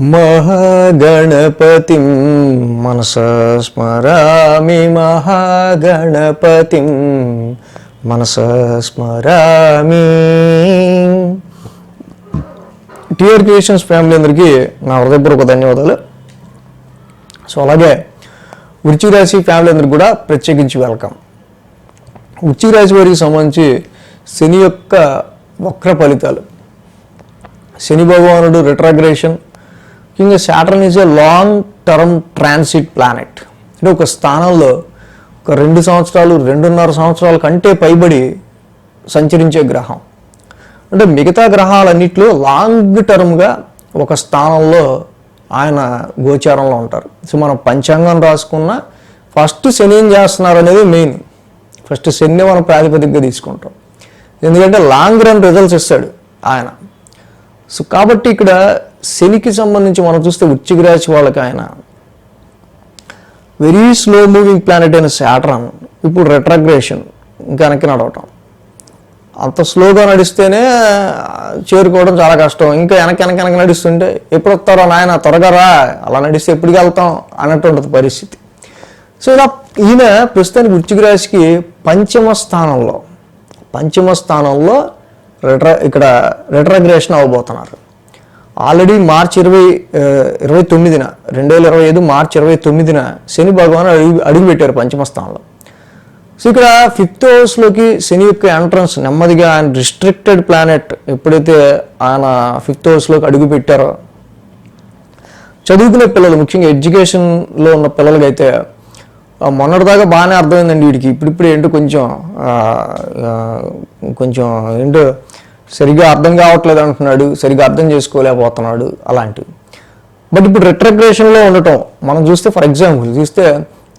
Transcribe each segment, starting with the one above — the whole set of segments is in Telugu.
మహాగణపతిం మనస స్మరామి మహాగణపతిం మనస స్మరామి. టిఆర్ క్రియేషన్స్ ఫ్యామిలీ అందరికీ నా హృదయపూర్వక ధన్యవాదాలు. సో అలాగే వృశ్చిక రాశి ఫ్యామిలీ అందరికి కూడా ప్రత్యేకించి వెల్కమ్. వృశ్చిక రాశి వారికి సంబంధించి శని యొక్క వక్ర ఫలితాలు. శని భగవానుడు రిట్రాగ్రేషన్ ముఖ్యంగా Saturn is a long term transit planet అంటే ఒక స్థానంలో ఒక రెండు సంవత్సరాలు రెండున్నర సంవత్సరాల కంటే పైబడి సంచరించే గ్రహం. అంటే మిగతా గ్రహాలన్నింటిలో లాంగ్ టర్మ్గా ఒక స్థానంలో ఆయన గోచారంలో ఉంటారు. సో మనం పంచాంగం రాసుకున్న ఫస్ట్ శని ఏం చేస్తున్నారు అనేది మెయిన్ ఫస్ట్ శని మనం ప్రాతిపదికగా తీసుకుంటాం. ఎందుకంటే లాంగ్ రన్ రిజల్ట్స్ ఇస్తాడు ఆయన. సో కాబట్టి ఇక్కడ శనికి సంబంధించి మనం చూస్తే వృశ్చిక రాశి వాళ్ళకి ఆయన వెరీ స్లో మూవింగ్ ప్లానెట్ అయిన శాటరన్ ఇప్పుడు రెట్రాగ్రేషన్ వెనక్కి నడవటం. అంత స్లోగా నడిస్తేనే చేరుకోవడం చాలా కష్టం. ఇంకా వెనక వెనక వెనక నడుస్తుంటే ఎప్పుడు వస్తారో నాయన త్వరగా రా అలా నడిస్తే ఎప్పటికి వెళ్తాం అన్నట్టు ఉంటుంది పరిస్థితి. సో ఇలా ఈయన ప్రస్తుతానికి వృశ్చిక రాశికి పంచమ స్థానంలో పంచమ స్థానంలో రెట్రా ఇక్కడ రెట్రాగ్రేషన్ అవ్వబోతున్నారు ఆల్రెడీ మార్చ్ ఇరవై ఇరవై తొమ్మిదిన రెండు వేల ఇరవై ఐదు మార్చ్ ఇరవై తొమ్మిదిన శని భగవాన్ అడుగు అడుగుపెట్టారు పంచమ స్థానంలో సో ఇక్కడ ఫిఫ్త్ హౌస్లోకి శని యొక్క ఎంట్రన్స్ నెమ్మదిగా ఆయన రిస్ట్రిక్టెడ్ ప్లానెట్ ఎప్పుడైతే ఆయన ఫిఫ్త్ హౌస్లోకి అడుగు పెట్టారో చదువుకునే పిల్లలు ముఖ్యంగా ఎడ్యుకేషన్లో ఉన్న పిల్లలకైతే ఆ, మొన్నటిదాకా బాగానే అర్థమైందండి వీడికి. ఇప్పుడిప్పుడు ఏంటో కొంచెం కొంచెం ఏంటో సరిగ్గా అర్థం కావట్లేదు అంటున్నాడు సరిగ్గా అర్థం చేసుకోలేకపోతున్నాడు అలాంటివి. బట్ ఇప్పుడు రిట్రగ్రేషన్లో ఉండటం మనం చూస్తే ఫర్ ఎగ్జాంపుల్ చూస్తే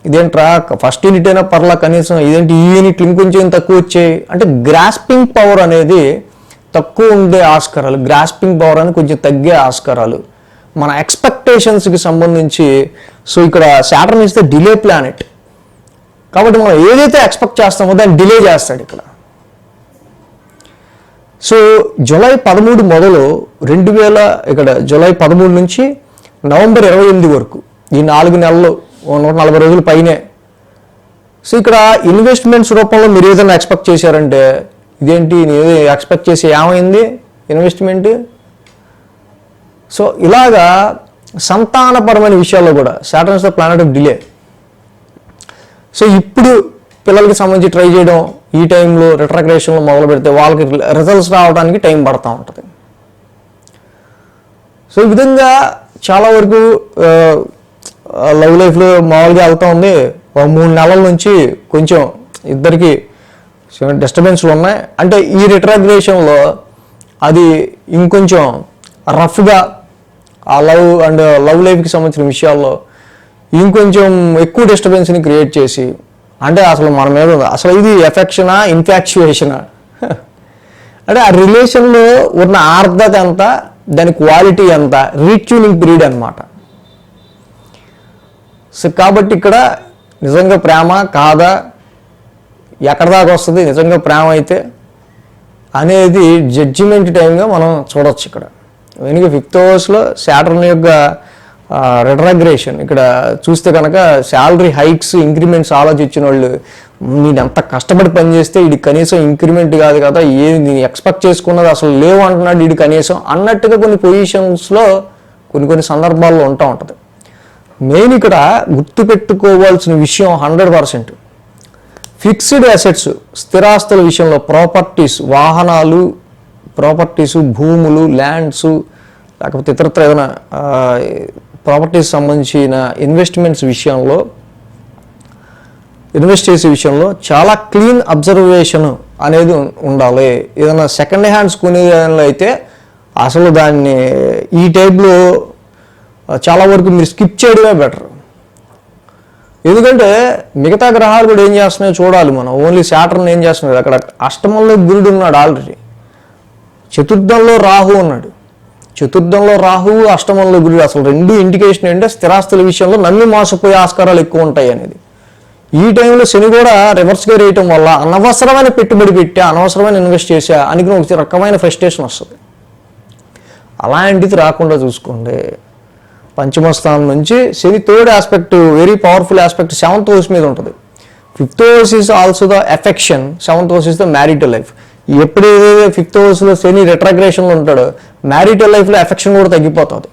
ఇదేంట్రా ఫస్ట్ యూనిట్ అయినా పర్లా కనీసం ఇదేంటి ఈ యూనిట్లు ఇంకొంచెం తక్కువ వచ్చాయి. అంటే గ్రాస్పింగ్ పవర్ అనేది తక్కువ ఉండే ఆస్కారాలు గ్రాస్పింగ్ పవర్ అని కొంచెం తగ్గే ఆస్కారాలు. మన ఎక్స్పెక్టేషన్స్కి సంబంధించి సో ఇక్కడ శాటర్న్ ఇస్తే డిలే ప్లానెట్ కాబట్టి మనం ఏదైతే ఎక్స్పెక్ట్ చేస్తామో దాన్ని డిలే చేస్తాడు ఇక్కడ. సో జులై పదమూడు మొదలు రెండు వేల ఇక్కడ జులై పదమూడు నుంచి నవంబర్ ఇరవై ఎనిమిది వరకు ఈ నాలుగు నెలలు నూట నలభై రోజుల పైనే. సో ఇక్కడ ఇన్వెస్ట్మెంట్స్ రూపంలో మీరు ఏదైనా ఎక్స్పెక్ట్ చేశారంటే ఇదేంటి నేను ఎక్స్పెక్ట్ చేసి ఏమైంది ఇన్వెస్ట్మెంట్ సో ఇలాగా సంతానపరమైన విషయాల్లో కూడా Saturn's the planet of delay so ఇప్పుడు పిల్లలకి సంబంధించి ట్రై చేయడం ఈ టైంలో రిట్రగ్రేషన్లో మొదలు పెడితే వాళ్ళకి రిజల్ట్స్ రావడానికి టైం పడుతూ ఉంటుంది. సో ఈ విధంగా చాలా వరకు లవ్ లైఫ్లో మామూలుగా వెళ్తూ ఉంది. ఒక మూడు నెలల నుంచి కొంచెం ఇద్దరికి డిస్టర్బెన్స్లు ఉన్నాయి. అంటే ఈ రిట్రాగ్రేషన్లో అది ఇంకొంచెం రఫ్గా ఆ లవ్ అండ్ లవ్ లైఫ్కి సంబంధించిన విషయాల్లో ఇంకొంచెం ఎక్కువ డిస్టర్బెన్స్ని క్రియేట్ చేసి అంటే అసలు మన మీద అసలు ఇది ఎఫెక్షనా ఇన్ఫాక్చుయేషనా అంటే ఆ రిలేషన్లో ఉన్న ఆర్ధత ఎంత దాని క్వాలిటీ ఎంత రీట్యూనింగ్ పీరియడ్ అనమాట సో కాబట్టి ఇక్కడ నిజంగా ప్రేమ కాదా ఎక్కడ దాకా వస్తుంది నిజంగా ప్రేమ అయితే అనేది జడ్జిమెంట్ టైంగా మనం చూడొచ్చు ఇక్కడ. వెనుక ఫిఫ్త్ అవర్స్లో శాటర్న్ యొక్క రిట్రాగ్రేషన్ ఇక్కడ చూస్తే కనుక శాలరీ హైక్స్ ఇంక్రిమెంట్స్ ఆలోచించిన వాళ్ళు నేను ఎంత కష్టపడి పని చేస్తే ఇది కనీసం ఇంక్రిమెంట్ కాదు కదా ఏ నేను ఎక్స్పెక్ట్ చేసుకున్నది అసలు లేవు అంటున్నాడు ఇది కనీసం అన్నట్టుగా కొన్ని పొజిషన్స్లో కొన్ని కొన్ని సందర్భాల్లో ఉంటా ఉంటుంది. మెయిన్ ఇక్కడ గుర్తుపెట్టుకోవాల్సిన విషయం హండ్రెడ్ పర్సెంట్. ఫిక్స్డ్ అసెట్స్ స్థిరాస్తుల విషయంలో ప్రాపర్టీస్ వాహనాలు ప్రాపర్టీస్ భూములు ల్యాండ్స్ లేకపోతే ఇతరత్ర ఏదైనా ప్రాపర్టీస్ సంబంధించిన ఇన్వెస్ట్మెంట్స్ విషయంలో ఇన్వెస్ట్ చేసే విషయంలో చాలా క్లీన్ అబ్జర్వేషన్ అనేది ఉండాలి. ఏదైనా సెకండ్ హ్యాండ్స్ కొనే దానిలో అయితే అసలు దాన్ని ఈ టైప్లో చాలా వరకు మీరు స్కిప్ చేయడమే బెటర్. ఎందుకంటే మిగతా గ్రహాలు కూడా ఏం చేస్తున్నాయో చూడాలి మనం. ఓన్లీ శాటర్ని ఏం చేస్తున్నాడు? అక్కడ అష్టమంలో గురుడు ఉన్నాడు ఆల్రెడీ. చతుర్థంలో రాహు ఉన్నాడు. చతుర్థంలో రాహువు అష్టమంలో గురుడు అసలు రెండు ఇండికేషన్ ఏంటంటే స్థిరాస్తుల విషయంలో నమ్మి మోసపోయే ఆస్కారాలు ఎక్కువ ఉంటాయి అనేది. ఈ టైంలో శని కూడా రివర్స్గా వేయటం వల్ల అనవసరమైన పెట్టుబడి పెట్టా అనవసరమైన ఇన్వెస్ట్ చేసా అని ఒక రకమైన ఫ్రస్ట్రేషన్ వస్తుంది. అలాంటిది రాకుండా చూసుకోండి పంచమ స్థానం నుంచి Shani third aspect very powerful aspect seventh house మీద ఉంటుంది. Fifth house is also the affection seventh house is the marital life ఎప్పుడైతే ఫిఫ్త్ హౌస్లో శని రిట్రాగ్రేషన్లో ఉంటాడో మ్యారిటల్ లైఫ్లో ఎఫెక్షన్ కూడా తగ్గిపోతుంది.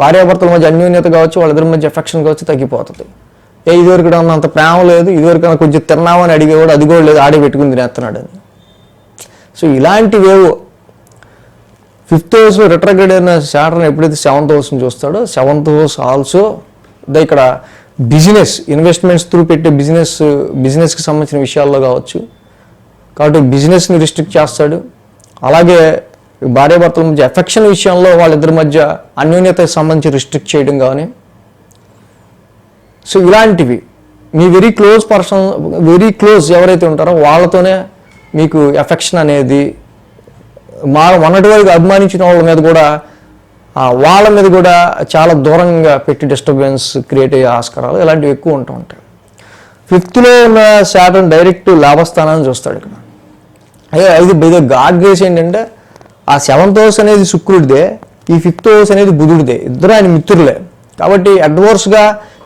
భార్యాభర్తల మధ్య అన్యోన్యత కావచ్చు వాళ్ళిద్దరి మధ్య ఎఫెక్షన్ కావచ్చు తగ్గిపోతుంది. ఏ ఇదివరకు అంత ప్రేమ లేదు ఇదివరకు కొంచెం తిన్నామని అడిగేవాడు అది కూడా లేదు ఆడే పెట్టుకుని తినేస్తున్నాడు అని. సో ఇలాంటివేవో ఫిఫ్త్ హౌస్లో రిట్రగ్రేడ్ అయిన శాటర్న్ ఎప్పుడైతే సెవెంత్ హౌస్ని చూస్తాడో సెవెంత్ హౌస్ ఆల్సో ద ఇక్కడ బిజినెస్ ఇన్వెస్ట్మెంట్స్ త్రూ పెట్టే బిజినెస్ బిజినెస్కి సంబంధించిన విషయాల్లో కావచ్చు కాబట్టి బిజినెస్ని రిస్ట్రిక్ట్ చేస్తాడు. అలాగే భార్యాభర్తల మధ్య ఎఫెక్షన్ విషయంలో వాళ్ళిద్దరి మధ్య అన్యోన్యతకు సంబంధించి రిస్ట్రిక్ట్ చేయడం కానీ. సో ఇలాంటివి మీ very close person very close ఎవరైతే ఉంటారో వాళ్ళతోనే మీకు ఎఫెక్షన్ అనేది మా మొన్నటి వరకు అభిమానించిన వాళ్ళ మీద కూడా ఆ, వాళ్ళ మీద కూడా చాలా దూరంగా పెట్టి డిస్టర్బెన్స్ క్రియేట్ అయ్యే ఆస్కారాలు ఇలాంటివి ఎక్కువ ఉంటూ ఉంటాయి. ఫిఫ్త్లో ఉన్న శాతం డైరెక్ట్ లాభస్థానాన్ని చూస్తాడు ఇక్కడ. ఇది ఇది గాడ్ గ్రేస్ ఏంటంటే ఆ సెవెంత్ హౌస్ అనేది శుక్రుడిదే ఈ ఫిఫ్త్ హౌస్ అనేది బుధుడిదే. ఇద్దరు ఆయన మిత్రులే. కాబట్టి అడ్వర్స్గా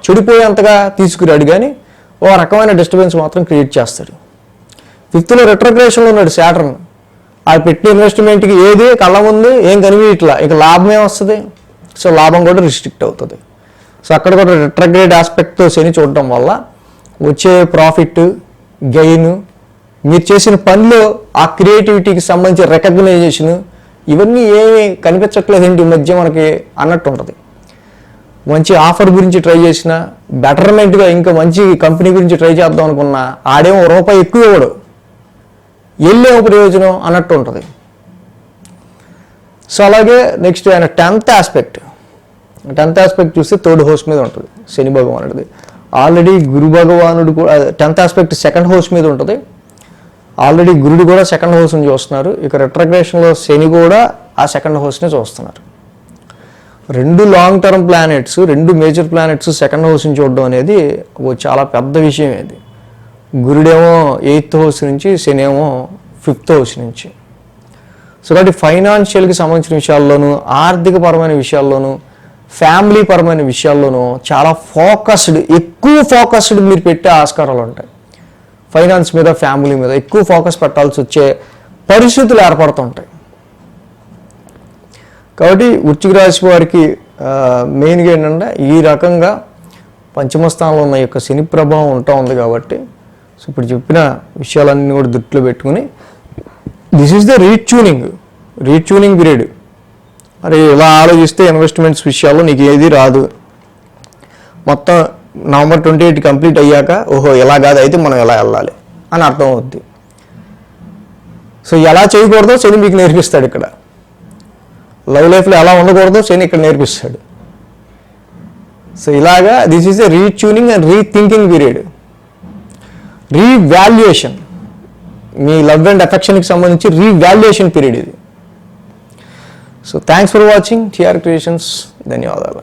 చెడిపోయేంతగా తీసుకురాడు కానీ ఓ రకమైన డిస్టర్బెన్స్ మాత్రం క్రియేట్ చేస్తాడు. ఫిఫ్త్లో రిట్రగ్రేషన్లో ఉన్నాడు శాటర్న్ ఆ పెట్టిన ఇన్వెస్ట్మెంట్కి ఏది కళ్ళ ముందు ఏం కనిపించట్లా? ఇక లాభం ఏమొస్తుంది సో లాభం కూడా రిస్ట్రిక్ట్ అవుతుంది. సో అక్కడ కూడా రిట్రగ్రేడ్ ఆస్పెక్ట్తో శని చూడటం వల్ల వచ్చే ప్రాఫిట్ గెయిన్ మీరు చేసిన పనిలో ఆ క్రియేటివిటీకి సంబంధించిన రికగ్నైజేషన్ ఇవన్నీ ఏమీ కనిపించట్లేదండి ఈ మధ్య మనకి అన్నట్టు ఉంటుంది. మంచి ఆఫర్ గురించి ట్రై చేసిన బెటర్మెంట్గా ఇంకా మంచి కంపెనీ గురించి ట్రై చేద్దాం అనుకున్నా ఆడేమో రూపాయి ఎక్కువ ఇవ్వడు. వెళ్ళేమో ప్రయోజనం అన్నట్టు ఉంటుంది. సో అలాగే నెక్స్ట్ ఆయన టెన్త్ ఆస్పెక్ట్ టెన్త్ ఆస్పెక్ట్ చూస్తే థర్డ్ హౌస్ మీద ఉంటుంది శని భగవానుడిది. ఆల్రెడీ గురు భగవానుడు కూడా టెన్త్ ఆస్పెక్ట్ సెకండ్ హౌస్ మీద ఉంటుంది. ఆల్రెడీ గురుడు కూడా సెకండ్ హౌస్ని చూస్తున్నారు. ఇక రిట్రగ్రేషన్లో శని కూడా ఆ సెకండ్ హౌస్ని చూస్తున్నారు. రెండు లాంగ్ టర్మ్ ప్లానెట్స్ రెండు మేజర్ ప్లానెట్స్ సెకండ్ హౌస్ని చూడడం అనేది ఓ చాలా పెద్ద విషయం ఇది. గురుడేమో ఎయిత్ హౌస్ నుంచి శని ఏమో ఫిఫ్త్ హౌస్ నుంచి. సో కాబట్టి ఫైనాన్షియల్కి సంబంధించిన విషయాల్లోనూ ఆర్థిక పరమైన విషయాల్లోనూ ఫ్యామిలీ పరమైన విషయాల్లోనూ చాలా ఫోకస్డ్ ఎక్కువ ఫోకస్డ్ మీరు పెట్టే ఆస్కారాలు ఉంటాయి. ఫైనాన్స్ మీద ఫ్యామిలీ మీద ఎక్కువ ఫోకస్ పెట్టాల్సి వచ్చే పరిస్థితులు ఏర్పడుతుంటాయి. కాబట్టి వృశ్చిక రాశి వారికి మెయిన్గా ఏంటంటే ఈ రకంగా పంచమ స్థానంలో ఉన్న యొక్క శని ప్రభావం ఉంటా ఉంది కాబట్టి సో ఇప్పుడు చెప్పిన విషయాలన్నీ కూడా దృష్టిలో పెట్టుకుని this is the retuning retuning period మరి ఇలా ఆలోచిస్తే ఇన్వెస్ట్మెంట్స్ విషయాల్లో నీకు ఏది రాదు. మొత్తం నవంబర్ ట్వంటీ ఎయిట్ కంప్లీట్ అయ్యాక ఓహో ఎలా కాదు అయితే మనం ఎలా వెళ్ళాలి అని అర్థం అవుద్ది. సో ఎలా చేయకూడదో శని మీకు నేర్పిస్తాడు ఇక్కడ. లవ్ లైఫ్లో ఎలా ఉండకూడదో శని ఇక్కడ నేర్పిస్తాడు. సో ఇలాగా this is a retuning and rethinking period revaluation me love and అఫెక్షన్కి సంబంధించి రీవాల్యుయేషన్ పీరియడ్ ఇది. So thanks for watching TR creations ధన్యవాదాలు.